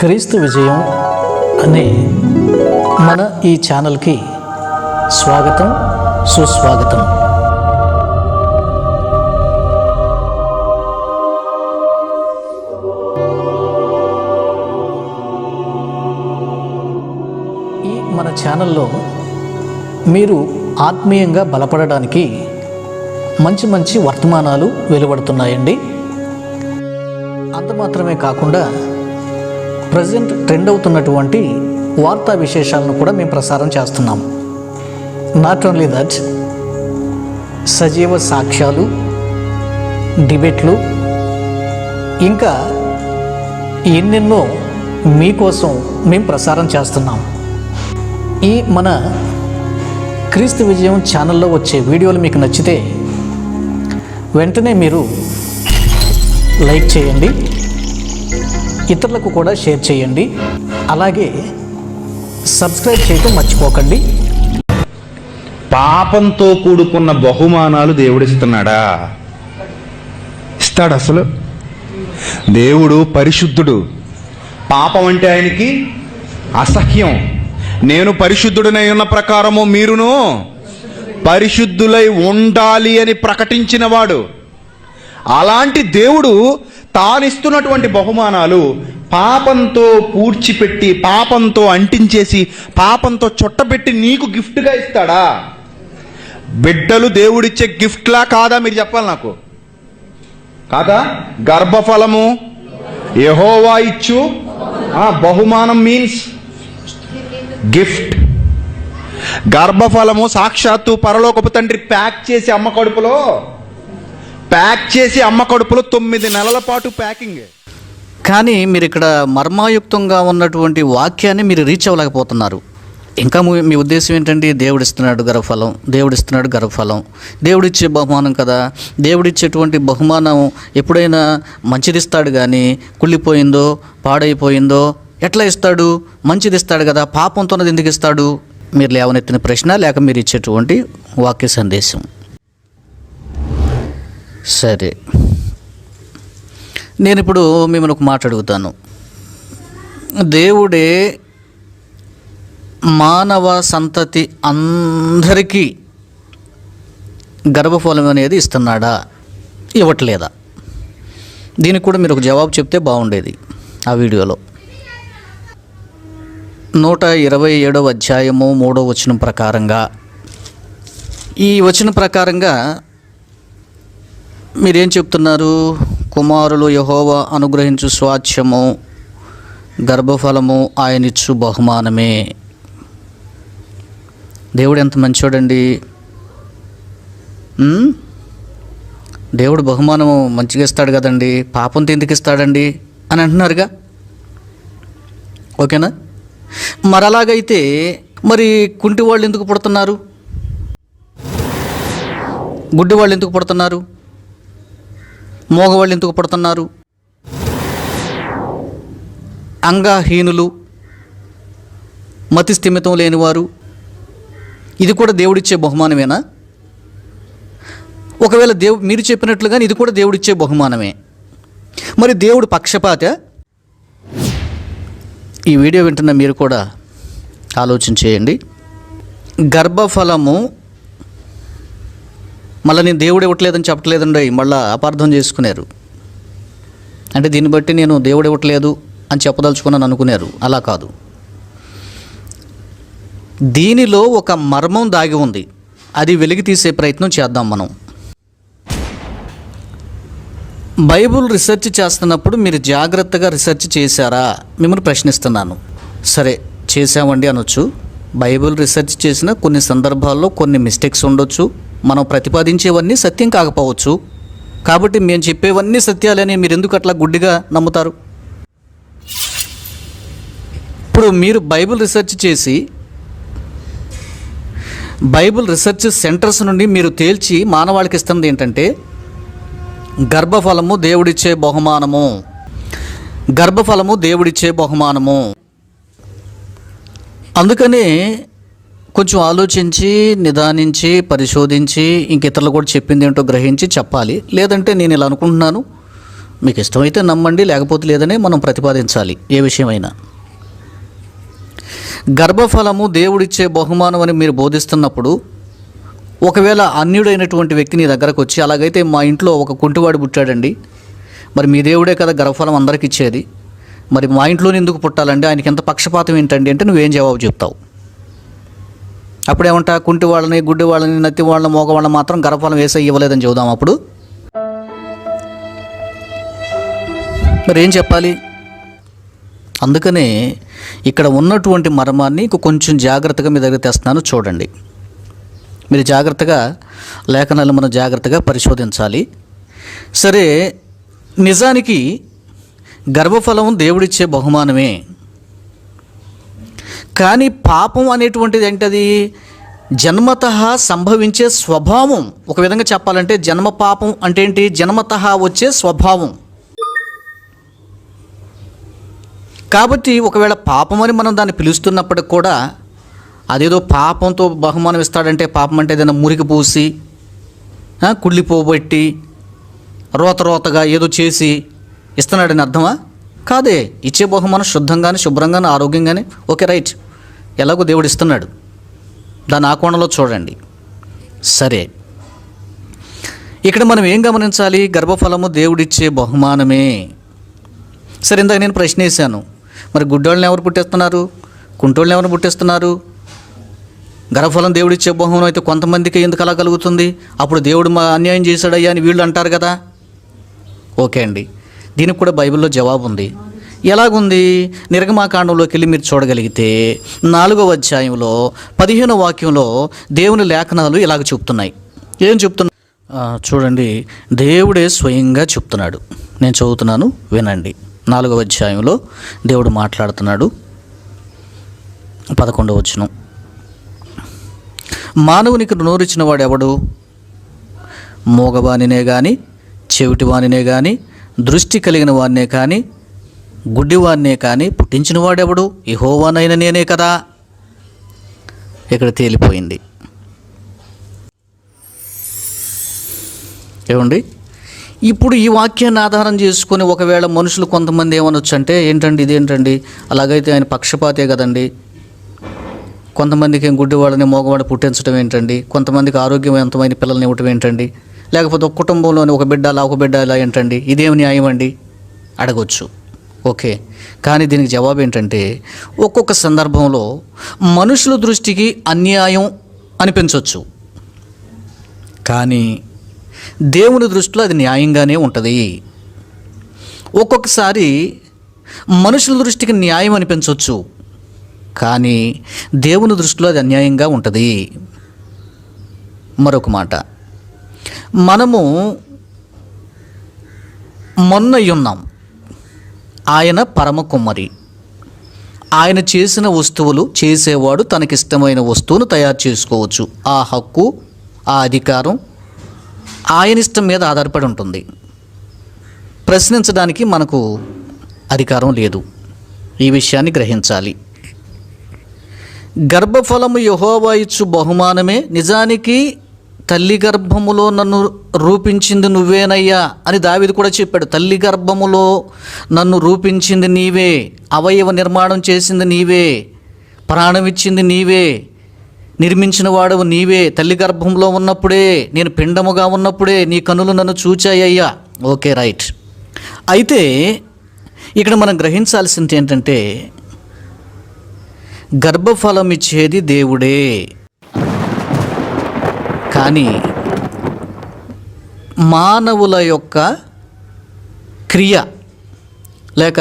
క్రీస్తు విజయం అనే మన ఈ ఛానల్కి స్వాగతం సుస్వాగతం. ఈ మన ఛానల్లో మీరు ఆత్మీయంగా బలపడడానికి మంచి మంచి వర్తమానాలు వెలువడుతున్నాయండి. అంత మాత్రమే కాకుండా ప్రజెంట్ ట్రెండ్ అవుతున్నటువంటి వార్తా విశేషాలను కూడా మేము ప్రసారం చేస్తున్నాం. నాట్ ఓన్లీ దట్ సజీవ సాక్ష్యాలు డిబేట్లు ఇంకా ఎన్నెన్నో మీకోసం మేము ప్రసారం చేస్తున్నాం. ఈ మన క్రీస్తు విజయం ఛానల్లో వచ్చే వీడియోలు మీకు నచ్చితే వెంటనే మీరు లైక్ చేయండి. ఇతరులకు కూడా షేర్ చేయండి. అలాగే సబ్స్క్రైబ్ చేయటం మర్చిపోకండి. పాపంతో కూడుకున్న బహుమానాలు దేవుడిస్తున్నాడా? ఇస్తాడు అసలు. దేవుడు పరిశుద్ధుడు. పాపం అంటే ఆయనకి అసహ్యం. నేను పరిశుద్ధుడనై ఉన్న ప్రకారము మీరును పరిశుద్ధులై ఉండాలి అని ప్రకటించిన వాడు అలాంటి దేవుడు తానిస్తున్నటువంటి బహుమానాలు పాపంతో పూడ్చిపెట్టి పాపంతో అంటించేసి పాపంతో చుట్టబెట్టి నీకు గిఫ్ట్గా ఇస్తాడా? బిడ్డలు దేవుడిచ్చే గిఫ్ట్లా కాదా మీరు చెప్పాలి నాకు? కాదా? గర్భఫలము యహోవా ఇచ్చు. బహుమానం మీన్స్ గిఫ్ట్. గర్భఫలము సాక్షాత్తు పరలోకపు తండ్రి ప్యాక్ చేసి అమ్మ కడుపులో ప్యాక్ చేసి అమ్మ కడుపులో తొమ్మిది నెలల పాటు ప్యాకింగ్. కానీ మీరు ఇక్కడ మర్మాయుక్తంగా ఉన్నటువంటి వాక్యాన్ని మీరు రీచ్ అవ్వలేకపోతున్నారు. ఇంకా మీ ఉద్దేశం ఏంటంటే దేవుడిస్తున్నాడు గర్వఫలం దేవుడిస్తున్నాడు గర్వఫలం. దేవుడిచ్చే బహుమానం కదా. దేవుడిచ్చేటువంటి బహుమానం ఎప్పుడైనా మంచిది ఇస్తాడు కానీ కుళ్ళిపోయిందో పాడైపోయిందో ఎట్లా ఇస్తాడు? మంచిది ఇస్తాడు కదా. పాపంతోనది ఎందుకు ఇస్తాడు? మీరు లేవనెత్తిన ప్రశ్న లేక మీరు ఇచ్చేటువంటి వాక్య సందేశం. సరే. నేను ఇప్పుడు మిమ్మల్ని ఒక మాట అడుగుతాను. దేవుడే మానవ సంతతి అందరికీ గర్భఫలం అనేది ఇస్తున్నాడా? ఇవ్వట్లేదా? దీనికి కూడా మీరు ఒక జవాబు చెప్తే బాగుండేది ఆ వీడియోలో. నూట ఇరవై ఏడవ అధ్యాయము మూడో వచనం ప్రకారంగా ఈ వచనం ప్రకారంగా మీరేం చెప్తున్నారు? కుమారులు యహోవా అనుగ్రహించు స్వాచ్ఛము గర్భఫలము ఆయనిచ్చు బహుమానమే. దేవుడు ఎంత మంచోడండి? దేవుడు బహుమానము మంచిగా ఇస్తాడు కదండి పాపంతో ఎందుకు ఇస్తాడండి అని అంటున్నారుగా? ఓకేనా? మరి అలాగైతే మరి కుంటి వాళ్ళు ఎందుకు పుడుతున్నారు? గుడ్డి వాళ్ళు ఎందుకు పుడుతున్నారు? మోగవాళ్ళు ఎందుకు పడుతున్నారు? అంగహీనులు మతి స్థిమితం లేనివారు. ఇది కూడా దేవుడిచ్చే బహుమానమేనా? ఒకవేళ దేవు మీరు చెప్పినట్లుగానే ఇది కూడా దేవుడిచ్చే బహుమానమే. మరి దేవుడు పక్షపాత? ఈ వీడియో వింటున్న మీరు కూడా ఆలోచన చేయండి. గర్భఫలము మళ్ళీ నేను దేవుడు ఇవ్వట్లేదని చెప్పట్లేదండి. మళ్ళీ అపార్థం చేసుకున్నారు అంటే దీన్ని బట్టి నేను దేవుడు ఇవ్వట్లేదు అని చెప్పదలుచుకున్నాను అనుకున్నారు అలా కాదు. దీనిలో ఒక మర్మం దాగి ఉంది. అది వెలికి తీసే ప్రయత్నం చేద్దాం మనం. బైబుల్ రీసెర్చ్ చేస్తున్నప్పుడు మీరు జాగ్రత్తగా రీసెర్చ్ చేశారా? మిమ్మల్ని ప్రశ్నిస్తున్నాను. సరే చేసామండి అనొచ్చు. బైబుల్ రీసెర్చ్ చేసిన కొన్ని సందర్భాల్లో కొన్ని మిస్టేక్స్ ఉండొచ్చు. మనం ప్రతిపాదించేవన్నీ సత్యం కాకపోవచ్చు. కాబట్టి మేము చెప్పేవన్నీ సత్యాలని మీరు ఎందుకు అట్లా గుడ్డిగా నమ్ముతారు? ఇప్పుడు మీరు బైబిల్ రీసెర్చ్ చేసి బైబిల్ రీసెర్చ్ సెంటర్స్ నుండి మీరు తేల్చి మానవాళికి ఇస్తున్నది ఏంటంటే గర్భఫలము దేవుడిచ్చే బహుమానము. గర్భఫలము దేవుడిచ్చే బహుమానము. అందుకనే కొంచెం ఆలోచించి నిదానించి పరిశోధించి ఇంక ఇతరులు కూడా చెప్పింది ఏంటో గ్రహించి చెప్పాలి. లేదంటే నేను ఇలా అనుకుంటున్నాను. మీకు ఇష్టమైతే నమ్మండి లేకపోతే లేదనే మనం ప్రతిపాదించాలి ఏ విషయమైనా. గర్భఫలము దేవుడిచ్చే బహుమానం అని మీరు బోధిస్తున్నప్పుడు ఒకవేళ అన్యుడైనటువంటి వ్యక్తి నీ దగ్గరకు వచ్చి అలాగైతే మా ఇంట్లో ఒక కుంటివాడు పుట్టాడండి. మరి మీ దేవుడే కదా గర్భఫలం అందరికి ఇచ్చేది మరి మా ఇంట్లోనే ఎందుకు పుట్టాలండి? ఆయనకి ఎంత పక్షపాతం ఏంటండి? అంటే నువ్వేం జవాబు చెప్తావు? అప్పుడేమంటా కుంటి వాళ్ళని గుడ్డి వాళ్ళని నత్తి వాళ్ళని మోగవాళ్ళని మాత్రం గర్భఫలం వేసే ఇవ్వలేదని చెబుదాం అప్పుడు. మరి ఏం చెప్పాలి? అందుకనే ఇక్కడ ఉన్నటువంటి మర్మాన్ని కొంచెం జాగ్రత్తగా మీ దగ్గర తెస్తున్నాను చూడండి. మీరు జాగ్రత్తగా లేఖనాలు మనం జాగ్రత్తగా పరిశోధించాలి. సరే నిజానికి గర్భఫలం దేవుడిచ్చే బహుమానమే. కానీ పాపం అనేటువంటిది ఏంటది? జన్మత సంభవించే స్వభావం. ఒక విధంగా చెప్పాలంటే జన్మ పాపం అంటే ఏంటి? జన్మత వచ్చే స్వభావం. కాబట్టి ఒకవేళ పాపం అని మనం దాన్ని పిలుస్తున్నప్పటికి కూడా అదేదో పాపంతో బహుమానం ఇస్తాడంటే పాపం అంటే ఏదైనా మురికి పూసి కుళ్ళిపోబట్టి రోత రోతగా ఏదో చేసి ఇస్తున్నాడని అర్థమా? కాదే. ఇచ్చే బహుమానం శుద్ధంగానే శుభ్రంగానే ఆరోగ్యంగానే. Okay right. ఎలాగో దేవుడు ఇస్తున్నాడు. దాని ఆ కోణంలో చూడండి. సరే. ఇక్కడ మనం ఏం గమనించాలి? గర్భఫలము దేవుడిచ్చే బహుమానమే. సరే ఇందాక నేను ప్రశ్న వేశాను. మరి గుడ్డోళ్ళని ఎవరు పుట్టేస్తున్నారు? కుంటోళ్ళని ఎవరు పుట్టేస్తున్నారు? గర్భఫలం దేవుడిచ్చే బహుమానం అయితే కొంతమందికి ఎందుకు అలా కలుగుతుంది? అప్పుడు దేవుడు మా అన్యాయం చేశాడయ్యా అని వీళ్ళు అంటారు కదా? ఓకే అండి. దీనికి కూడా బైబిల్లో జవాబు ఉంది. ఎలాగుంది? నిర్గమాకాండంలోకి వెళ్ళి మీరు చూడగలిగితే నాలుగవ అధ్యాయంలో పదిహేను వాక్యంలో దేవుని లేఖనాలు ఇలాగ చెప్తున్నాయి. ఏం చెప్తున్నా? చూడండి. దేవుడే స్వయంగా చెప్తున్నాడు. నేను చదువుతున్నాను వినండి. నాలుగవ అధ్యాయంలో దేవుడు మాట్లాడుతున్నాడు. పదకొండవ వచనం. మానవునికి నోరిచ్చిన వాడు ఎవడు మూగవానినే కానీ చెవిటివానినే కానీ దృష్టి కలిగిన వాడినే కానీ గుడ్డివాడినే కానీ పుట్టించినవాడెవడు? ఇహోవానైన నేనే కదా. ఇక్కడ తేలిపోయింది. ఏమండి? ఇప్పుడు ఈ వాక్యాన్ని ఆధారం చేసుకొని ఒకవేళ మనుషులు కొంతమంది ఏమనొచ్చు అంటే ఏంటండి? ఇదేంటండి అలాగైతే ఆయన పక్షపాతే కదండి. కొంతమందికి ఏం గుడ్డి వాళ్ళని మోగవాడు పుట్టించడం ఏంటండి? కొంతమందికి ఆరోగ్యవంతమైన పిల్లల్ని ఇవ్వటం ఏంటండి? లేకపోతే ఒక కుటుంబంలోని ఒక బిడ్డ అలా ఒక బిడ్డ ఇలా ఏంటండి? ఇదేమి న్యాయం అండి అడగొచ్చు. ఓకే. కానీ దీనికి జవాబు ఏంటంటే ఒక్కొక్క సందర్భంలో మనుషుల దృష్టికి అన్యాయం అనిపించవచ్చు కానీ దేవుని దృష్టిలో అది న్యాయంగానే ఉంటుంది. ఒక్కొక్కసారి మనుషుల దృష్టికి న్యాయం అనిపించవచ్చు కానీ దేవుని దృష్టిలో అది అన్యాయంగా ఉంటుంది. మరొక మాట. మనము మొన్న ఉన్నాం ఆయన పరమ కుమ్మరి. ఆయన చేసిన వస్తువులు చేసేవాడు తనకిష్టమైన వస్తువును తయారు చేసుకోవచ్చు. ఆ హక్కు ఆ అధికారం ఆయన ఇష్టం మీద ఆధారపడి ఉంటుంది. ప్రశ్నించడానికి మనకు అధికారం లేదు. ఈ విషయాన్ని గ్రహించాలి. గర్భఫలము యహోవా ఇచ్చు బహుమానమే. నిజానికి తల్లి గర్భములో నన్ను రూపించింది నువ్వేనయ్యా అని దావిది కూడా చెప్పాడు. తల్లి గర్భములో నన్ను రూపించింది నీవే అవయవ నిర్మాణం చేసింది నీవే ప్రాణం ఇచ్చింది నీవే నిర్మించిన వాడవు నీవే తల్లి గర్భంలో ఉన్నప్పుడే నేను పిండముగా ఉన్నప్పుడే నీ కనులు నన్ను చూచాయ్యా ఓకే రైట్. అయితే ఇక్కడ మనం గ్రహించాల్సింది ఏంటంటే గర్భఫలం ఇచ్చేది దేవుడే. కానీ మానవుల యొక్క క్రియ లేక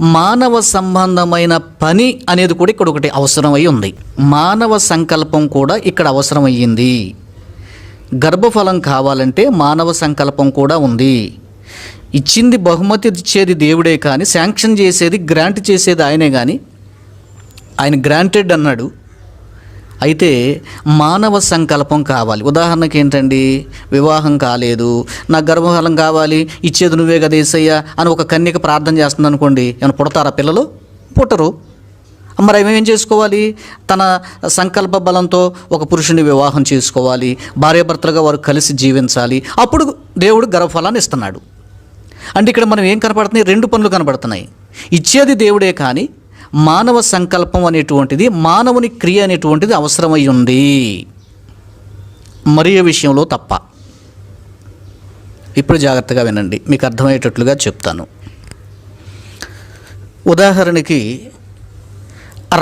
మానవ సంబంధమైన పని అనేది కూడా ఇక్కడ ఒకటి అవసరమై ఉంది. మానవ సంకల్పం కూడా ఇక్కడ అవసరమయ్యింది. గర్భఫలం కావాలంటే మానవ సంకల్పం కూడా ఉంది. ఇచ్చింది బహుమతి ఇచ్చేది దేవుడే కానీ శాంక్షన్ చేసేది గ్రాంట్ చేసేది ఆయనే కానీ ఆయన గ్రాంటెడ్ అన్నాడు. అయితే మానవ సంకల్పం కావాలి. ఉదాహరణకి ఏంటండి? వివాహం కాలేదు నాకు గర్భఫలం కావాలి ఇచ్చేది నువ్వే కదా ఏసయ్యా అని ఒక కన్యక ప్రార్థన చేస్తుంది అనుకోండి ఏమైనా పుడతారా పిల్లలు? పుట్టరు. మరి ఏం చేసుకోవాలి? తన సంకల్ప బలంతో ఒక పురుషుని వివాహం చేసుకోవాలి. భార్యాభర్తలుగా వారు కలిసి జీవించాలి. అప్పుడు దేవుడు గర్భఫలాన్ని ఇస్తున్నాడు. అంటే ఇక్కడ మనం ఏం కనపడుతున్నాయి? రెండు పనులు కనపడుతున్నాయి. ఇచ్చేది దేవుడే కానీ మానవ సంకల్పం అనేటువంటిది మానవుని క్రియ అనేటువంటిది అవసరమై ఉంది. మరియు విషయంలో తప్ప. ఇప్పుడు జాగ్రత్తగా వినండి మీకు అర్థమయ్యేటట్లుగా చెప్తాను. ఉదాహరణకి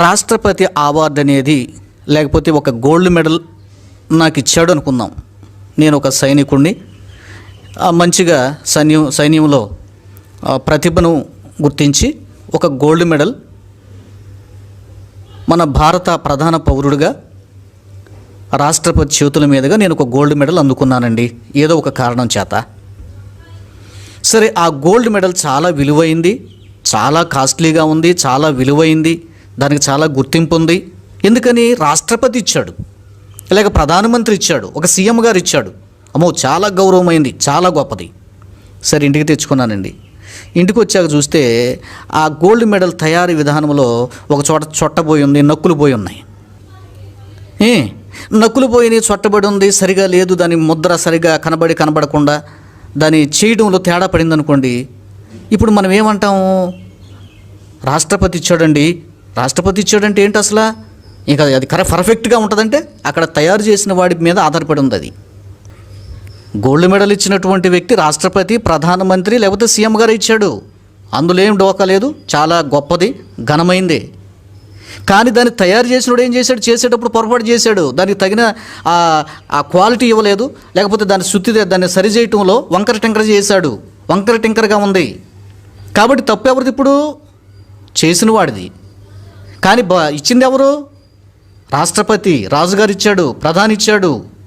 రాష్ట్రపతి అవార్డు అనేది లేకపోతే ఒక గోల్డ్ మెడల్ నాకు ఇచ్చాడు అనుకుందాం. నేను ఒక సైనికుడిని మంచిగా సైన్యం సైన్యంలో ప్రతిభను గుర్తించి ఒక గోల్డ్ మెడల్ మన భారత ప్రధాన పౌరుడిగా రాష్ట్రపతి చేతుల మీదుగా నేను ఒక గోల్డ్ మెడల్ అందుకున్నానండి. ఏదో ఒక కారణం చేత. సరే ఆ గోల్డ్ మెడల్ చాలా విలువైంది చాలా కాస్ట్లీగా ఉంది చాలా విలువైంది దానికి చాలా గుర్తింపు ఉంది. ఎందుకని? రాష్ట్రపతి ఇచ్చాడు. లేక ప్రధానమంత్రి ఇచ్చాడు ఒక సీఎం గారు ఇచ్చాడు. అమ్మో చాలా గౌరవమైంది చాలా గొప్పది. సరే ఇంటికి తెచ్చుకున్నానండి. ఇంటికి వచ్చాక చూస్తే ఆ గోల్డ్ మెడల్ తయారీ విధానంలో ఒక చోట చొట్టబోయి ఉంది నక్కులు పోయి ఉన్నాయి. ఏ నక్కులు పోయి చొట్టబడి ఉంది సరిగా లేదు దాని ముద్ర సరిగా కనబడి కనబడకుండా దాని చేయడంలో తేడా పడింది అనుకోండి ఇప్పుడు మనం ఏమంటాము రాష్ట్రపతి ఇచ్చాడండి రాష్ట్రపతి ఇచ్చాడంటే ఏంటి అసలు? ఇంకా అది కరెక్ట్ పర్ఫెక్ట్గా ఉంటుందంటే అక్కడ తయారు చేసిన వాడి మీద ఆధారపడి ఉంది అది. గోల్డ్ మెడల్ ఇచ్చినటువంటి వ్యక్తి రాష్ట్రపతి ప్రధానమంత్రి లేకపోతే సీఎం గారు ఇచ్చాడు. అందులో ఏం డోకా లేదు. చాలా గొప్పది ఘనమైంది. కానీ దాన్ని తయారు చేసినప్పుడు ఏం చేశాడు? చేసేటప్పుడు పొరపాటు చేశాడు. దానికి తగిన ఆ క్వాలిటీ ఇవ్వలేదు. లేకపోతే దాని శుద్ధి దాన్ని సరిచేయటంలో వంకర టింకర చేశాడు. వంకర టింకరగా ఉంది. కాబట్టి తప్పు ఎవరిది ఇప్పుడు? చేసిన వాడిది. కానీ బా ఇచ్చింది ఎవరు? రాష్ట్రపతి. రాజుగారు ఇచ్చాడు. ప్రధాని ఇచ్చాడు.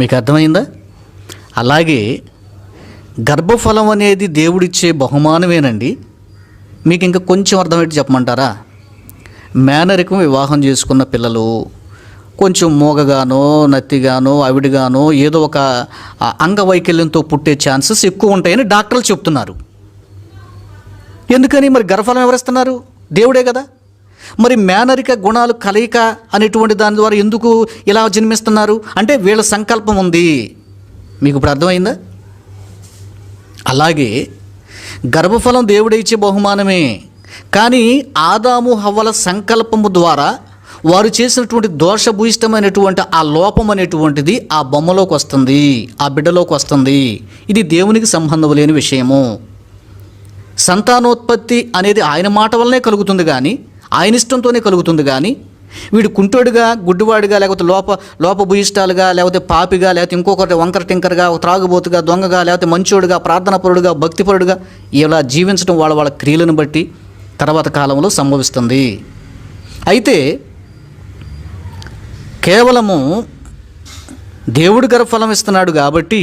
మీకు అర్థమైందా? అలాగే గర్భఫలం అనేది దేవుడిచ్చే బహుమానమేనండి. మీకు ఇంకా కొంచెం అర్థమైతే చెప్పమంటారా? మేనరికం వివాహం చేసుకున్న పిల్లలు కొంచెం మూగగానో నత్తిగానో అవిడిగానో ఏదో ఒక అంగవైకల్యంతో పుట్టే ఛాన్సెస్ ఎక్కువ ఉంటాయని డాక్టర్లు చెప్తున్నారు. ఎందుకని మరి గర్భఫలం ఎవరిస్తున్నారు? దేవుడే కదా? మరి మేనరిక గుణాలు కలయిక అనేటువంటి దాని ద్వారా ఎందుకు ఇలా జన్మిస్తున్నారు? అంటే వీళ్ళ సంకల్పం ఉంది. మీకు ఇప్పుడు అర్థమైందా? అలాగే గర్భఫలం దేవుడిచ్చే బహుమానమే. కానీ ఆదాము హవ్వల సంకల్పము ద్వారా వారు చేసినటువంటి దోషభూయిష్టమైనటువంటి ఆ లోపం అనేటువంటిది ఆ బొమ్మలోకి వస్తుంది ఆ బిడ్డలోకి వస్తుంది. ఇది దేవునికి సంబంధం లేని విషయము. సంతానోత్పత్తి అనేది ఆయన మాట వల్లనే కలుగుతుంది కానీ ఆయన ఇష్టంతోనే కలుగుతుంది కానీ వీడు కుంటోడుగా గుడ్డివాడుగా లేకపోతే లోప లోపభూయిష్టాలుగా లేకపోతే పాపిగా లేకపోతే ఇంకొకటి వంకర టింకరగా త్రాగుబోతుగా దొంగగా లేకపోతే మంచోడుగా ప్రార్థనాపరుడుగా భక్తిపరుడుగా ఇలా జీవించడం వాళ్ళ వాళ్ళ క్రియలను బట్టి తర్వాత కాలంలో సంభవిస్తుంది. అయితే కేవలము దేవుడు గర్భఫలం ఇస్తున్నాడు కాబట్టి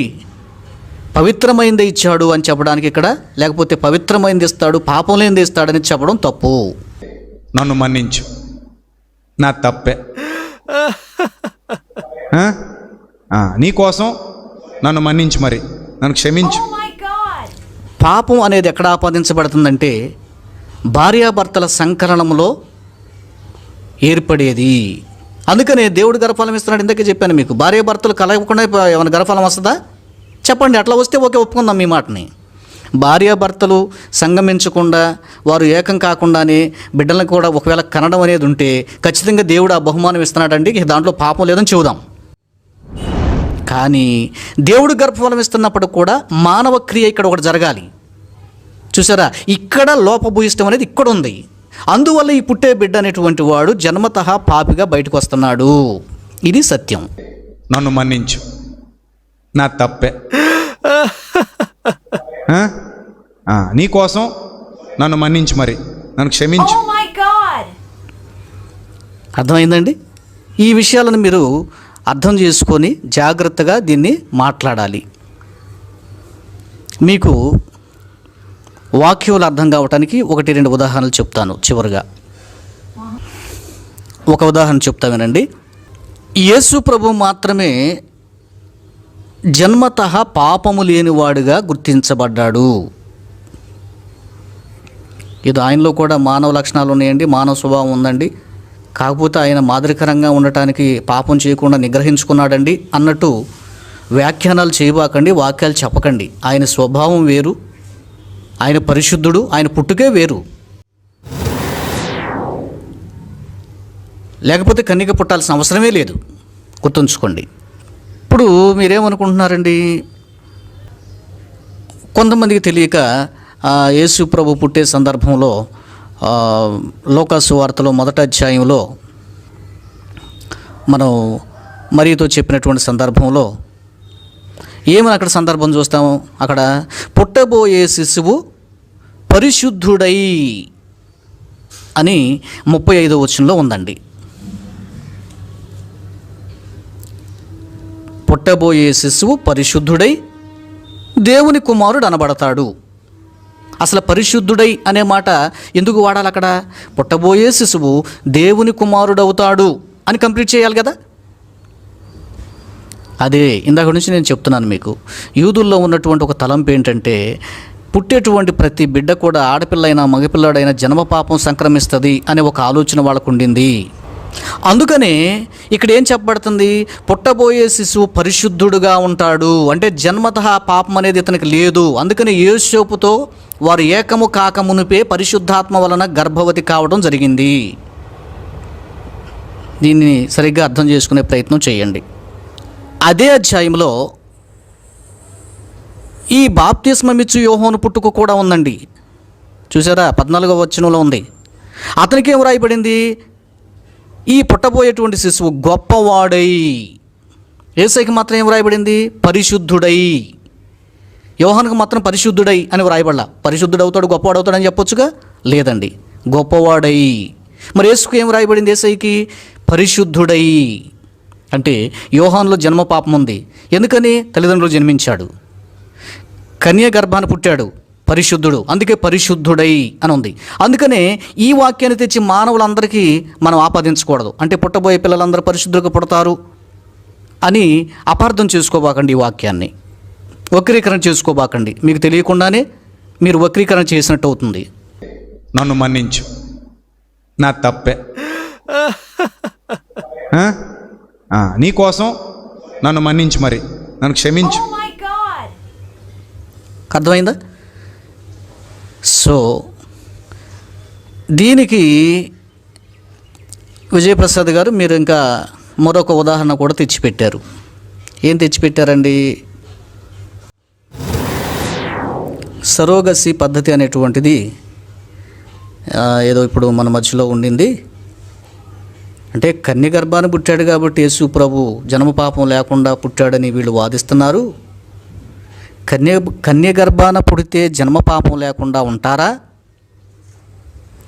పవిత్రమైంది ఇచ్చాడు అని చెప్పడానికి ఇక్కడ లేకపోతే పవిత్రమైంది ఇస్తాడు పాపం లేనిది ఇస్తాడని చెప్పడం తప్పు. నన్ను మన్నించు. నా తప్పే. నీకోసం నన్ను మన్నించు మరి. నన్ను క్షమించు. Oh my god! పాపం అనేది ఎక్కడ ఆపాదించబడుతుందంటే భార్యాభర్తల సంకలనంలో ఏర్పడేది. అందుకనే దేవుడు గర్భఫలం ఇస్తున్నాడు. ఇందాకే చెప్పాను మీకు. భార్యాభర్తలు కలగకుండా ఏమైనా గర్భఫలం వస్తుందా? చెప్పండి. అట్లా వస్తే ఓకే ఒప్పుకుందాం మీ మాటని. భార్యాభర్తలు సంగమించకుండా వారు ఏకం కాకుండానే బిడ్డలను కూడా ఒకవేళ కనడం అనేది ఉంటే ఖచ్చితంగా దేవుడు ఆ బహుమానం ఇస్తున్నాడండి. దాంట్లో పాపం లేదని చెబుదాం. కానీ దేవుడు గర్భఫలం ఇస్తున్నప్పుడు కూడా మానవ క్రియ ఇక్కడ ఒకటి జరగాలి. చూసారా? ఇక్కడ లోపభూయిష్టం అనేది ఇక్కడ ఉంది. అందువల్ల ఈ పుట్టే బిడ్డ అనేటువంటి వాడు జన్మతః పాపిగా బయటకు వస్తున్నాడు. ఇది సత్యం. నన్ను మన్నించు. నా తప్పే. ఆ? ఆ, నీకోసం నన్ను మన్నించు మరి. నన్ను క్షమించు. Oh! అర్థమైందండి? ఈ విషయాలను మీరు అర్థం చేసుకొని జాగ్రత్తగా దీన్ని మాట్లాడాలి. మీకు వాక్యాలు అర్థం కావటానికి ఒకటి రెండు ఉదాహరణలు చెప్తాను చివరిగా. ఒక ఉదాహరణ చెప్తా వినండి. యేసు ప్రభు మాత్రమే జన్మతః పాపము లేనివాడుగా గుర్తించబడ్డాడు. ఇది ఆయనలో కూడా మానవ లక్షణాలు ఉన్నాయండి మానవ స్వభావం ఉందండి. కాకపోతే ఆయన మాదిరికరంగా ఉండటానికి పాపం చేయకుండా నిగ్రహించుకున్నాడండి అన్నట్టు వ్యాఖ్యానాలు చేయబాకండి వాక్యాలు చెప్పకండి. ఆయన స్వభావం వేరు ఆయన పరిశుద్ధుడు ఆయన పుట్టుకే వేరు. లేకపోతే కన్నిక పుట్టాల్సిన అవసరమే లేదు. గుర్తుంచుకోండి. ఇప్పుడు మీరేమనుకుంటున్నారండి? కొంతమందికి తెలియక యేసు ప్రభు పుట్టే సందర్భంలో లోకాసు వార్తలో మొదట అధ్యాయంలో మనం మరియతో చెప్పినటువంటి సందర్భంలో ఏమని అక్కడ సందర్భం చూస్తాము? అక్కడ పుట్టబోయే శిశువు పరిశుద్ధుడై అని ముప్పై ఐదో వచనంలో ఉందండి. పుట్టబోయే శిశువు పరిశుద్ధుడై దేవుని కుమారుడు అనబడతాడు. అసలు పరిశుద్ధుడై అనే మాట ఎందుకు వాడాలి అక్కడ? పుట్టబోయే శిశువు దేవుని కుమారుడవుతాడు అని కంప్లీట్ చేయాలి కదా? అదే ఇందాక నుంచి నేను చెప్తున్నాను మీకు. యూదుల్లో ఉన్నటువంటి ఒక తలంపు ఏంటంటే పుట్టేటువంటి ప్రతి బిడ్డ కూడా ఆడపిల్లైనా మగపిల్లాడైనా జన్మ పాపం సంక్రమిస్తుంది అనే ఒక ఆలోచన వాళ్ళకు ఉండింది. అందుకనే ఇక్కడ ఏం చెప్పబడుతుంది? పుట్టబోయే శిశువు పరిశుద్ధుడుగా ఉంటాడు. అంటే జన్మత పాపం అనేది ఇతనికి లేదు. అందుకని యేసోపుతో వారు ఏకము కాకమునిపే పరిశుద్ధాత్మ వలన గర్భవతి కావడం జరిగింది. దీన్ని సరిగ్గా అర్థం చేసుకునే ప్రయత్నం చేయండి. అదే అధ్యాయంలో ఈ బాప్తిస్మమిచ్చు యోహోను పుట్టుకు కూడా ఉందండి. చూసారా? పద్నాలుగో వచనంలో ఉంది. అతనికి ఏం రాయబడింది ఈ పుట్టబోయేటువంటి శిశువు గొప్పవాడై. ఏసైకి మాత్రం ఏం రాయబడింది పరిశుద్ధుడై. యోహానికి మాత్రం పరిశుద్ధుడై అని వ్రాయబడలా. పరిశుద్ధుడవుతాడు గొప్పవాడవుతాడని చెప్పొచ్చుగా? లేదండి. గొప్పవాడై. మరి యేసుకు ఏం రాయబడింది ఏసైకి? పరిశుద్ధుడై. అంటే యోహాన్లో జన్మ పాపం ఉంది ఎందుకని? తల్లిదండ్రులు జన్మించాడు. కన్య గర్భాన పుట్టాడు. పరిశుద్ధుడు. అందుకే పరిశుద్ధుడై అని ఉంది. అందుకనే ఈ వాక్యాన్ని తెచ్చి మానవులందరికీ మనం ఆపాదించకూడదు. అంటే పుట్టబోయే పిల్లలందరూ పరిశుద్ధులుగా పుడతారు అని అపార్థం చేసుకోబాకండి ఈ వాక్యాన్ని. వక్రీకరణ చేసుకోబాకండి. మీకు తెలియకుండానే మీరు వక్రీకరణ చేసినట్టు అవుతుంది. నన్ను మన్నించు. నా తప్పే. నీకోసం నన్ను మన్నించు మరి. నన్ను క్షమించు. Oh! అర్థమైందా? సో దీనికి విజయప్రసాద్ గారు మీరు ఇంకా మరొక ఉదాహరణ కూడా తెచ్చిపెట్టారు. ఏం తెచ్చిపెట్టారండి? సరోగసి పద్ధతి అనేటువంటిది ఏదో ఇప్పుడు మన మధ్యలో ఉండింది. అంటే కన్య గర్భాన్ని పుట్టాడు కాబట్టి యేసు ప్రభు జన్మ పాపం లేకుండా పుట్టాడని వీళ్ళు వాదిస్తున్నారు. కన్య కన్య గర్భాన పుడితే జన్మ పాపం లేకుండా ఉంటారా?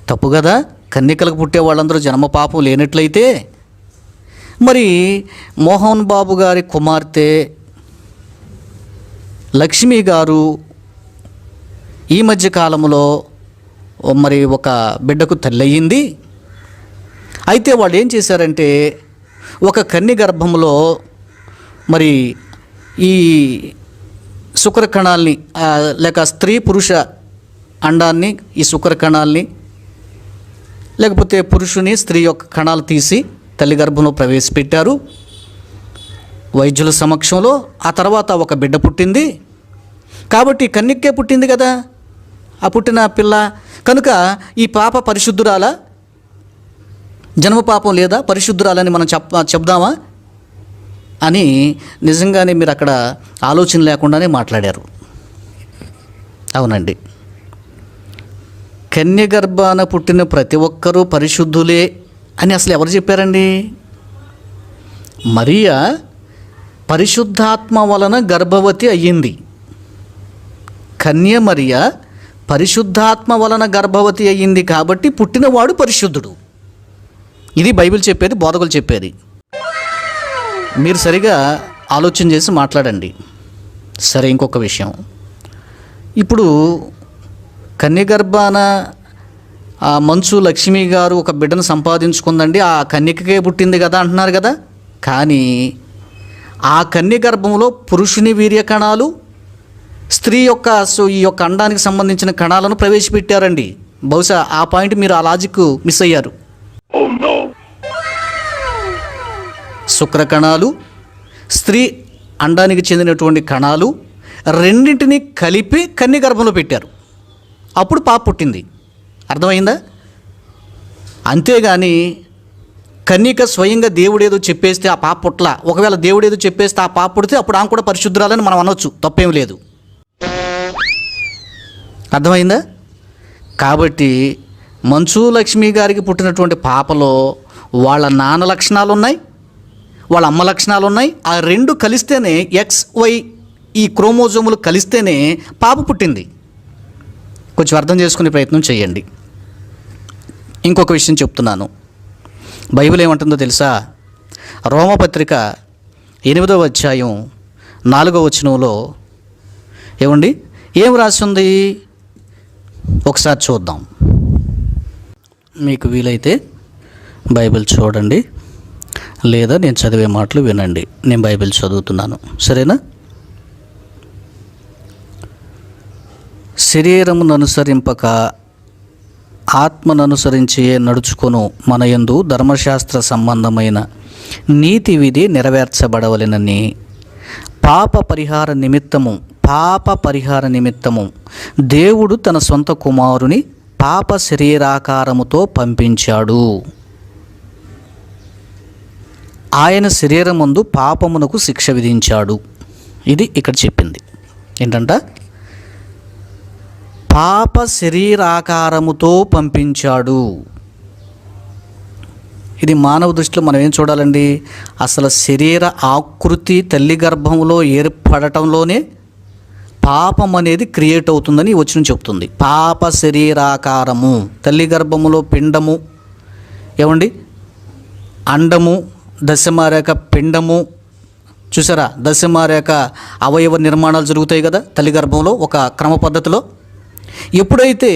తప్పు కదా. కన్యకలకు పుట్టే వాళ్ళందరూ జన్మ పాపం లేనట్లయితే? మరి మోహన్ బాబు గారి కుమార్తె లక్ష్మి గారు ఈ మధ్య కాలంలో మరి ఒక బిడ్డకు తల్లయ్యింది అయితే వాళ్ళు ఏం చేశారంటే ఒక కన్య గర్భంలో మరి ఈ శుక్ర కణాల్ని లేక స్త్రీ పురుష అండాన్ని ఈ శుక్ర కణాల్ని లేకపోతే పురుషుని స్త్రీ యొక్క కణాలు తీసి తల్లి గర్భంలో ప్రవేశపెట్టారు. వైద్యుల సమక్షంలో ఆ తర్వాత ఒక బిడ్డ పుట్టింది. కాబట్టి కన్నిక్కే పుట్టింది కదా. ఆ పుట్టిన పిల్ల. కనుక ఈ పాప పరిశుద్ధురాల? జన్మ పాపం లేదా? పరిశుద్ధురాలని మనం చెప్ చెప్దామా? అని నిజంగానే మీరు అక్కడ ఆలోచన లేకుండానే మాట్లాడారు. అవునండి. కన్య గర్భాన పుట్టిన ప్రతి ఒక్కరూ పరిశుద్ధులే అని అసలు ఎవరు చెప్పారండి? మరియా పరిశుద్ధాత్మ వలన గర్భవతి అయ్యింది. కన్య మరియా పరిశుద్ధాత్మ వలన గర్భవతి అయ్యింది కాబట్టి పుట్టినవాడు పరిశుద్ధుడు. ఇది బైబిల్ చెప్పేది బోధకులు చెప్పేది. మీరు సరిగా ఆలోచన చేసి మాట్లాడండి. సరే ఇంకొక విషయం. ఇప్పుడు కన్యగర్భాన ఆ మంచు లక్ష్మి గారు ఒక బిడ్డను సంపాదించుకుందండి ఆ కన్యకకే పుట్టింది కదా అంటున్నారు కదా. కానీ ఆ కన్య గర్భంలో పురుషుని వీర్య కణాలు స్త్రీ యొక్క సో ఈ యొక్క అండానికి సంబంధించిన కణాలను ప్రవేశపెట్టారండి. బహుశా ఆ పాయింట్ మీరు ఆ లాజిక్ మిస్ అయ్యారు. Oh, శుక్ర కణాలు స్త్రీ అండానికి చెందినటువంటి కణాలు రెండింటిని కలిపి కన్ని గర్భంలో పెట్టారు. అప్పుడు పాప పుట్టింది. అర్థమైందా? అంతేగాని కన్యక స్వయంగా దేవుడేదో చెప్పేస్తే ఆ పాప పుట్ల ఒకవేళ దేవుడేదో చెప్పేస్తే ఆ పాప పుడితే అప్పుడు ఆమె కూడా పరిశుద్ధురాలని మనం అనొచ్చు. తప్పేం లేదు. అర్థమైందా? కాబట్టి మంచు లక్ష్మి గారికి పుట్టినటువంటి పాపలో వాళ్ళ నాన్న లక్షణాలు ఉన్నాయి వాళ్ళ అమ్మ లక్షణాలు ఉన్నాయి ఆ రెండు కలిస్తేనే ఎక్స్ వై ఈ క్రోమోజోములు కలిస్తేనే పాప పుట్టింది. కొంచెం అర్థం చేసుకునే ప్రయత్నం చేయండి. ఇంకొక విషయం చెప్తున్నాను. బైబిల్ ఏమంటుందో తెలుసా? రోమపత్రిక ఎనిమిదవ అధ్యాయం నాలుగవ వచనంలో ఏమండి? ఏం రాసి ఉంది ఒకసారి చూద్దాం. మీకు వీలైతే బైబిల్ చూడండి. లేదా నేను చదివే మాటలు వినండి. నేను బైబిల్ చదువుతున్నాను. సరేనా? శరీరమును అనుసరింపక ఆత్మను అనుసరించి నడుచుకొను మన యందు ధర్మశాస్త్ర సంబంధమైన నీతి విధి నెరవేర్చబడవలెనని పాప పరిహార నిమిత్తము పాప పరిహార నిమిత్తము దేవుడు తన సొంత కుమారుని పాప శరీరాకారముతో పంపించాడు. ఆయన శరీరం ముందు పాపమునకు శిక్ష విధించాడు. ఇది ఇక్కడ చెప్పింది. ఏంటంట? పాప శరీరాకారముతో పంపించాడు. ఇది మానవ దృష్టిలో మనం ఏం చూడాలండి? అసలు శరీర ఆకృతి తల్లి గర్భంలో ఏర్పడటంలోనే పాపం అనేది క్రియేట్ అవుతుందని వచ్చిన చెప్తుంది. పాప శరీరాకారము తల్లి గర్భములో పిండము ఏమండి? అండము దశమారేఖ పిండము. చూసారా? దశమారేఖ అవయవ నిర్మాణాలు జరుగుతాయి కదా తల్లి గర్భంలో ఒక క్రమ పద్ధతిలో. ఎప్పుడైతే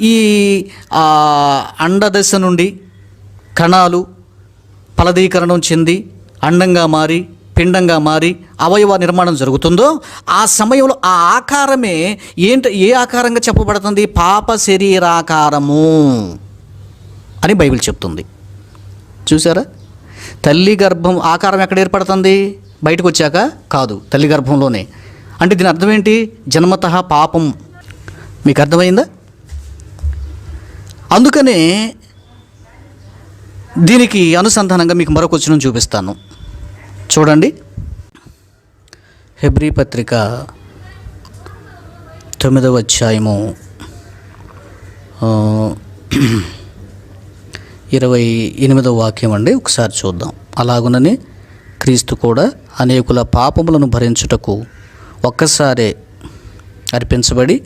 ఈ అండదశ నుండి కణాలు ఫలదీకరణం చెంది అండంగా మారి పిండంగా మారి అవయవ నిర్మాణం జరుగుతుందో ఆ సమయంలో ఆ ఆకారమే ఏంటి ఏ ఆకారంగా చెప్పబడుతుంది? పాప శరీరాకారము అని బైబిల్ చెప్తుంది. చూసారా? తల్లి గర్భం ఆకారం ఎక్కడ ఏర్పడుతుంది? బయటకు వచ్చాక కాదు తల్లి గర్భంలోనే. అంటే దీని అర్థం ఏంటి? జన్మత పాపం. మీకు అర్థమైందా? అందుకనే దీనికి అనుసంధానంగా మీకు మరొక వచనం చూపిస్తాను. చూడండి. హెబ్రీ పత్రిక తొమ్మిదవ అధ్యాయము ఇరవై ఎనిమిదవ వాక్యం అండి. ఒకసారి చూద్దాం. అలాగునని క్రీస్తు కూడా అనేకుల పాపములను భరించుటకు ఒక్కసారే అర్పించబడి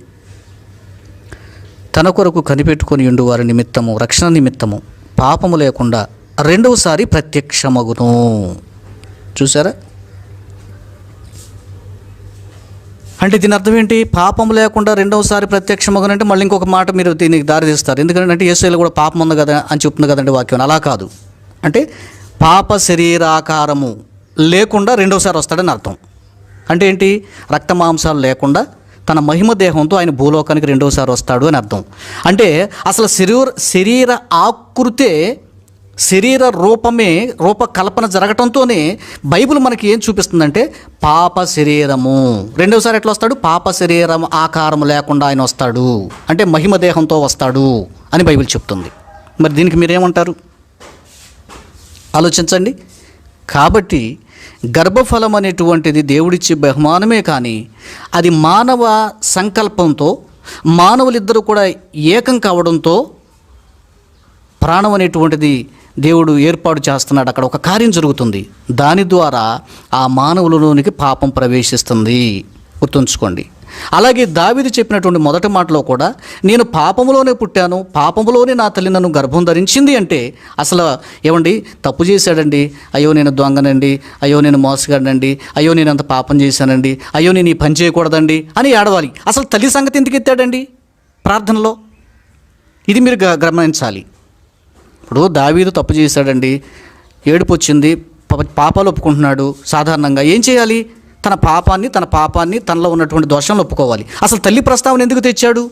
తన కొరకు కనిపెట్టుకొని ఉండు వారి నిమిత్తము రక్షణ నిమిత్తము పాపము లేకుండా రెండవసారి ప్రత్యక్షమగును. చూసారా? అంటే దీని అర్థం ఏంటి? పాపం లేకుండా రెండవసారి ప్రత్యక్షమగునంటే మళ్ళీ ఇంకొక మాట మీరు దీనికి దారి తీస్తారు ఎందుకంటే ఏసైలో కూడా పాపం ఉంది కదా అని చెప్తుంది కదండి వాక్యం. అలా కాదు. అంటే పాప శరీరాకారము లేకుండా రెండవసారి వస్తాడని అర్థం. అంటే ఏంటి? రక్త మాంసాలు లేకుండా తన మహిమ దేహంతో ఆయన భూలోకానికి రెండవసారి వస్తాడు అని అర్థం. అంటే అసలు శరీర శరీర ఆకృతే శరీర రూపమే రూపకల్పన జరగటంతోనే బైబిల్ మనకి ఏం చూపిస్తుందంటే పాప శరీరము. రెండవసారి ఎట్లా వస్తాడు? పాప శరీరం ఆకారం లేకుండా ఆయన వస్తాడు. అంటే మహిమ దేహంతో వస్తాడు అని బైబిల్ చెప్తుంది. మరి దీనికి మీరేమంటారు? ఆలోచించండి. కాబట్టి గర్భఫలం అనేటువంటిది దేవుడిచ్చే బహుమానమే కానీ అది మానవ సంకల్పంతో మానవులిద్దరూ కూడా ఏకం కావడంతో ప్రాణం అనేటువంటిది దేవుడు ఏర్పాటు చేస్తున్నాడు. అక్కడ ఒక కార్యం జరుగుతుంది. దాని ద్వారా ఆ మానవులలోనికి పాపం ప్రవేశిస్తుంది. గుర్తుంచుకోండి. అలాగే దావిది చెప్పినటువంటి మొదటి మాటలో కూడా నేను పాపములోనే పుట్టాను పాపములోనే నా తల్లి నన్ను గర్భం ధరించింది అంటే అసలు ఏమండి తప్పు చేశాడండి? అయ్యో నేను దొంగనండి. అయ్యో నేను మోసగాడండి అయ్యో నేను అంత పాపం చేశానండి. అయ్యో నేను ఈ పని చేయకూడదండి అని ఏడవాలి. అసలు తల్లి సంగతి ఎందుకు ఎత్తాడండి? ప్రార్థనలో. ఇది మీరు గ- గమనించాలి. ఇప్పుడు దావీదు తప్పు చేశాడండి. ఏడుపు వచ్చింది పాపాలు ఒప్పుకుంటున్నాడు సాధారణంగా. ఏం చేయాలి? తన పాపాన్ని తన పాపాన్ని తనలో ఉన్నటువంటి దోషాలను ఒప్పుకోవాలి. అసలు తల్లి ప్రస్తావన ఎందుకు తెచ్చాడు?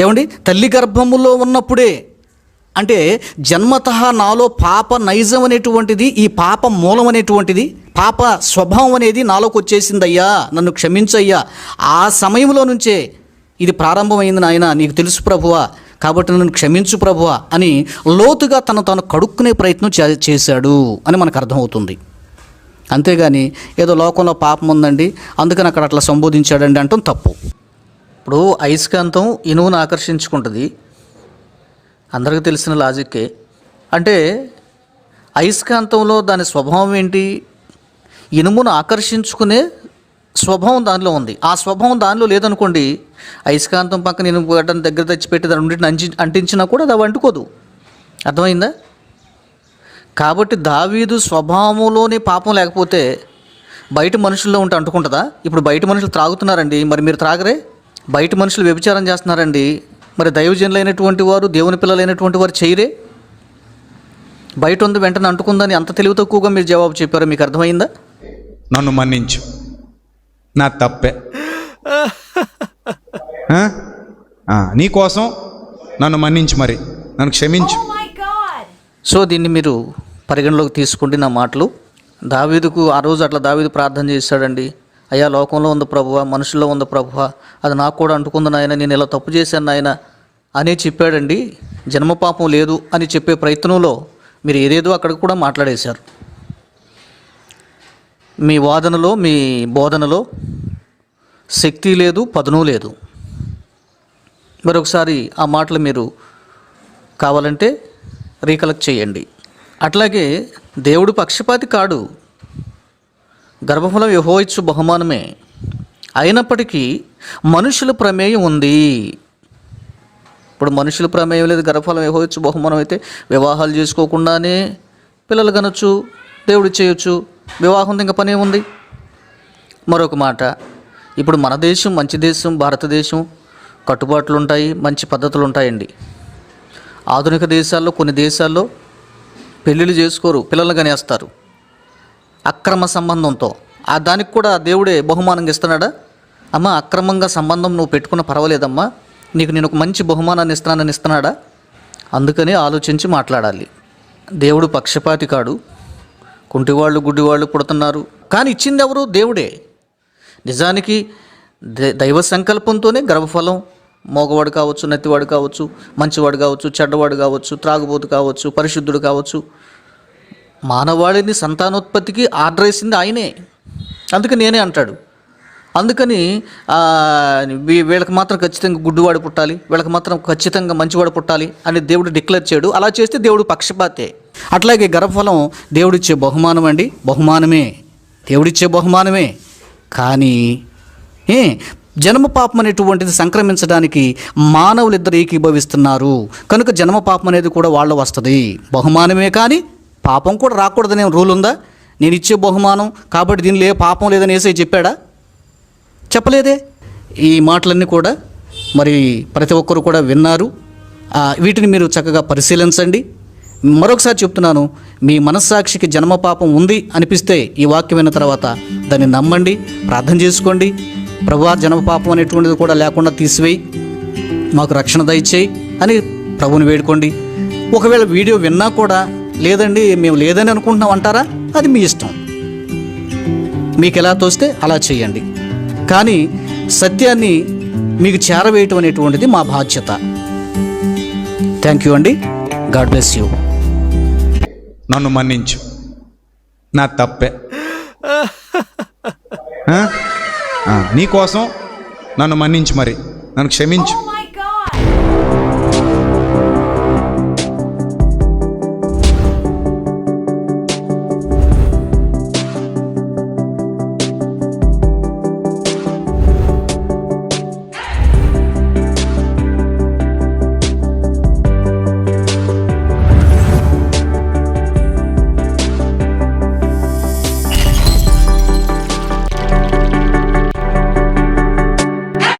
ఏమండి? తల్లి గర్భములో ఉన్నప్పుడే. అంటే జన్మత నాలో పాప నైజం అనేటువంటిది ఈ పాప మూలం అనేటువంటిది పాప స్వభావం అనేది నాలోకి వచ్చేసిందయ్యా. నన్ను క్షమించయ్యా. ఆ సమయంలో నుంచే ఇది ప్రారంభమైంది నాయన. నీకు తెలుసు ప్రభువా. కాబట్టి నన్ను క్షమించు ప్రభువా అని లోతుగా తను తాను కడుక్కునే ప్రయత్నం చే- చేశాడు అని మనకు అర్థమవుతుంది. అంతేగాని ఏదో లోకంలో పాపం ఉందండి అందుకని అక్కడ అట్లా సంబోధించాడండి అంటాం తప్పు. ఇప్పుడు అయస్కాంతం ఇనువును ఆకర్షించుకుంటుంది. అందరికీ తెలిసిన లాజిక్కే. అంటే అయస్కాంతంలో దాని స్వభావం ఏంటి? ఇనుమును ఆకర్షించుకునే స్వభావం దానిలో ఉంది. ఆ స్వభావం దానిలో లేదనుకోండి అయస్కాంతం పక్కన నేను గడ్డను దగ్గర తెచ్చిపెట్టి దాని రెండింటిని అంచి అంటించినా కూడా అది అంటుకోదు అర్థమైందా? కాబట్టి దావీదు స్వభావంలోనే పాపం లేకపోతే బయట మనుషుల్లో ఉంటే అంటుకుంటుందా? ఇప్పుడు బయట మనుషులు త్రాగుతున్నారండి మరి మీరు త్రాగరే? బయట మనుషులు వ్యభిచారం చేస్తున్నారండి మరి దైవజనులైనటువంటి వారు దేవుని పిల్లలైనటువంటి వారు చేయరే? బయట ఉంది వెంటనే అంటుకుందని అంత తెలివి తక్కువగా మీరు జవాబు చెప్పారు మీకు అర్థమైందా? నన్ను మన్నించు. నా తప్పే. నీ కోసం నన్ను మన్నించు మరి. నన్ను క్షమించు. Oh! సో దీన్ని మీరు పరిగణలోకి తీసుకోండి నా మాటలు. దావీదుకు ఆ రోజు అట్లా దావీదు ప్రార్థన చేశాడండి. అయ్యా లోకంలో ఉంది ప్రభువ మనుషుల్లో ఉంది ప్రభువ. అది నాకు కూడా అంటుకుంది నాయన నేను ఇలా తప్పు చేశాను నాయన అనే చెప్పాడండి. జన్మపాపం లేదు అని చెప్పే ప్రయత్నంలో మీరు ఏదేదో అక్కడికి కూడా మాట్లాడేశారు. మీ వాదనలో మీ బోధనలో శక్తి లేదు పదును లేదు. మరొకసారి ఆ మాటలు మీరు కావాలంటే రీకలెక్ట్ చేయండి. అట్లాగే దేవుడు పక్షపాతి కాడు. గర్భఫలం యహోయిచ్చు బహుమానమే. అయినప్పటికీ మనుషుల ప్రమేయం ఉంది. ఇప్పుడు మనుషుల ప్రమేయం లేదు గర్భఫలం యహోయిచ్చు బహుమానం అయితే వివాహాలు చేసుకోకుండానే పిల్లలు కనొచ్చు దేవుడు చేయొచ్చు వివాహం ఇంకా పనే ఉంది మరొక మాట. ఇప్పుడు మన దేశం మంచి దేశం భారతదేశం కట్టుబాట్లు ఉంటాయి మంచి పద్ధతులు ఉంటాయండి. ఆధునిక దేశాల్లో కొన్ని దేశాల్లో పెళ్ళిళ్ళు చేసుకోరు పిల్లలు కనేస్తారు. అక్రమ సంబంధంతో. ఆ దానికి కూడా దేవుడే బహుమానంగా ఇస్తున్నాడా? అమ్మ అక్రమంగా సంబంధం నువ్వు పెట్టుకున్న పర్వాలేదమ్మా. నీకు నేను ఒక మంచి బహుమానాన్ని ఇస్తున్నానని ఇస్తున్నాడా? అందుకని ఆలోచించి మాట్లాడాలి. దేవుడు పక్షపాతి కాడు. కుంటివాళ్ళు గుడ్డివాళ్ళు పుడుతున్నారు. కానీ ఇచ్చింది ఎవరు దేవుడే. నిజానికి దైవ సంకల్పంతోనే గర్భఫలం మోగవాడు కావచ్చు నత్తివాడు కావచ్చు మంచివాడు కావచ్చు చెడ్డవాడు కావచ్చు త్రాగుబోతు కావచ్చు పరిశుద్ధుడు కావచ్చు. మానవాళిని సంతానోత్పత్తికి ఆర్డర్ వేసింది ఆయనే. అందుకే నేనే అంటాడు. అందుకని వీ- వీళ్ళకి మాత్రం ఖచ్చితంగా గుడ్డివాడు పుట్టాలి వీళ్ళకి మాత్రం ఖచ్చితంగా మంచివాడు పుట్టాలి అని దేవుడు డిక్లేర్ చేయడు. అలా చేస్తే దేవుడు పక్షపాతే. అట్లాగే గర్భఫలం దేవుడిచ్చే బహుమానం అండి. బహుమానమే. దేవుడిచ్చే బహుమానమే. కానీ ఏ జన్మ పాపం అనేటువంటిది సంక్రమించడానికి మానవులు ఇద్దరు ఏకీభవిస్తున్నారు. కనుక జన్మ పాపం అనేది కూడా వాళ్ళు వస్తుంది. బహుమానమే కానీ పాపం కూడా రాకూడదనే రూల్ ఉందా? నేను ఇచ్చే బహుమానం కాబట్టి దీనిలో ఏ పాపం లేదని వేసే చెప్పాడా? చెప్పలేదే? ఈ మాటలన్నీ కూడా మరి ప్రతి ఒక్కరు కూడా విన్నారు. వీటిని మీరు చక్కగా పరిశీలించండి. మరొకసారి చెప్తున్నాను మీ మనస్సాక్షికి జన్మ పాపం ఉంది అనిపిస్తే ఈ వాక్యం విన్న తర్వాత దాన్ని నమ్మండి ప్రార్థన చేసుకోండి. ప్రభు జన్మ పాపం అనేటువంటిది కూడా లేకుండా తీసివేయి. మాకు రక్షణ దయచేయి అని ప్రభుని వేడుకోండి. ఒకవేళ వీడియో విన్నా కూడా లేదండి మేము లేదని అనుకుంటున్నాం అంటారా? అది మీ ఇష్టం. మీకు ఎలా తోస్తే అలా చేయండి. కానీ సత్యాన్ని మీకు చేరవేయటం అనేటువంటిది మా బాధ్యత. థ్యాంక్ యూ అండి. గాడ్ బ్లెస్ యూ నన్ను మన్నించు. నా తప్పే. ఆ? ఆ, నీ కోసం నన్ను మన్నించు మరి. నన్ను క్షమించు.